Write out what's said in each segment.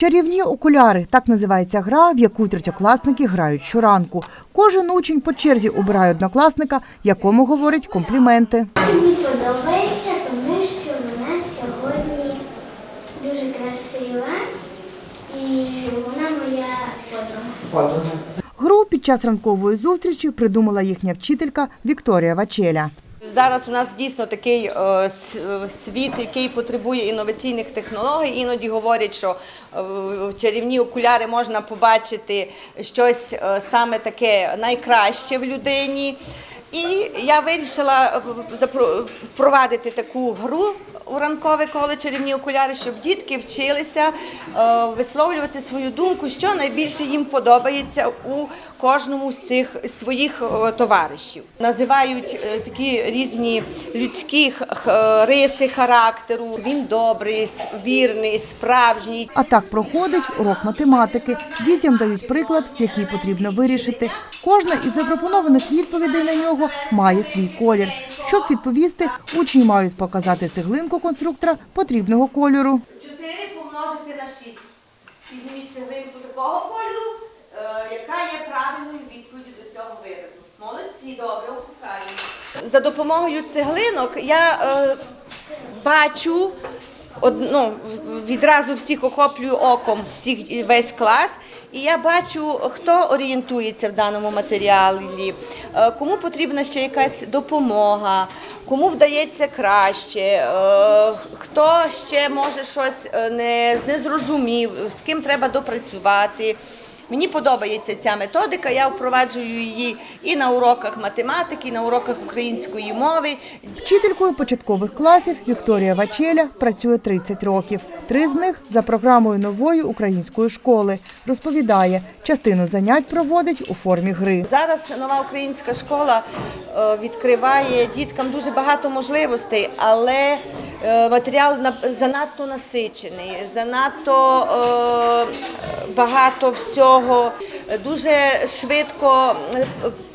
Чарівні окуляри так називається гра, в яку третьокласники грають щоранку. Кожен учень по черзі обирає однокласника, якому говорить компліменти. Мені подобається, тому що вона сьогодні дуже красива і вона моя подруга. Гру під час ранкової зустрічі придумала їхня вчителька Вікторія Вачеля. Зараз у нас дійсно такий е, світ, який потребує інноваційних технологій. Іноді говорять, що е, в чарівні окуляри можна побачити щось е, саме таке найкраще в людині. І я вирішила впровадити таку гру у ранкове коло чарівні окуляри, щоб дітки вчилися е, висловлювати свою думку, що найбільше їм подобається у кожному з цих своїх е, товаришів. Називають е, такі різні людські риси характеру. Він добрий, вірний, справжній. А так проходить урок математики. Дітям дають приклад, який потрібно вирішити. Кожна із запропонованих відповідей на нього має свій колір. Щоб відповісти, учні мають показати цеглинку конструктора потрібного кольору. 4 помножити на 6. Підніміть цеглинку такого кольору, е, яка є правильною відповіддю до цього виразу. Молодці, добре, опускаємо. За допомогою цеглинок я е, бачу од- ну, відразу всіх охоплюю оком, всіх весь клас. І я бачу, хто орієнтується в даному матеріалі, е, кому потрібна ще якась допомога, кому вдається краще, е, хто ще може щось е, не, не зрозумів, з ким треба допрацювати. Мені подобається ця методика, я впроваджую її і на уроках математики, і на уроках української мови. Вчителькою початкових класів Вікторія Вачеля працює 30 років. Три з них за програмою нової української школи. Розповідає, частину занять проводить у формі гри. Зараз нова українська школа е, відкриває діткам дуже багато можливостей, але е, матеріал на- занадто насичений, занадто е, багато всього. Дуже швидко е,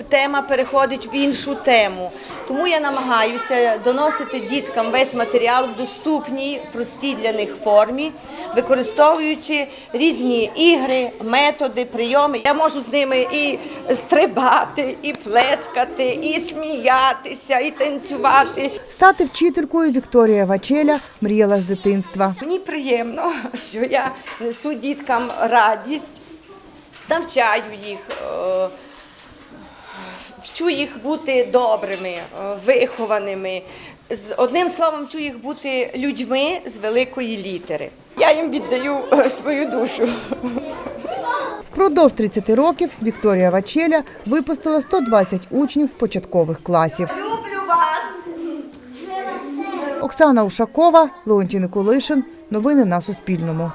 тема переходить в іншу тему. Тому я намагаюся доносити діткам весь матеріал в доступній, простій для них формі, використовуючи різні ігри, методи, прийоми. Я можу з ними і стрибати, і плескати, і сміятися, і танцювати. Стати вчителькою Вікторія Вачеля мріяла з дитинства. Мені приємно, що я несу діткам радість, навчаю їх, е, вчу їх бути добрими, е, вихованими. Одним словом, вчу їх бути людьми з великої літери. Я їм віддаю е, свою душу. Впродовж 30 років Вікторія Вачеля випустила 120 учнів початкових класів. Люблю вас! Оксана Ушакова, Леонтій Николишин. Новини на Суспільному.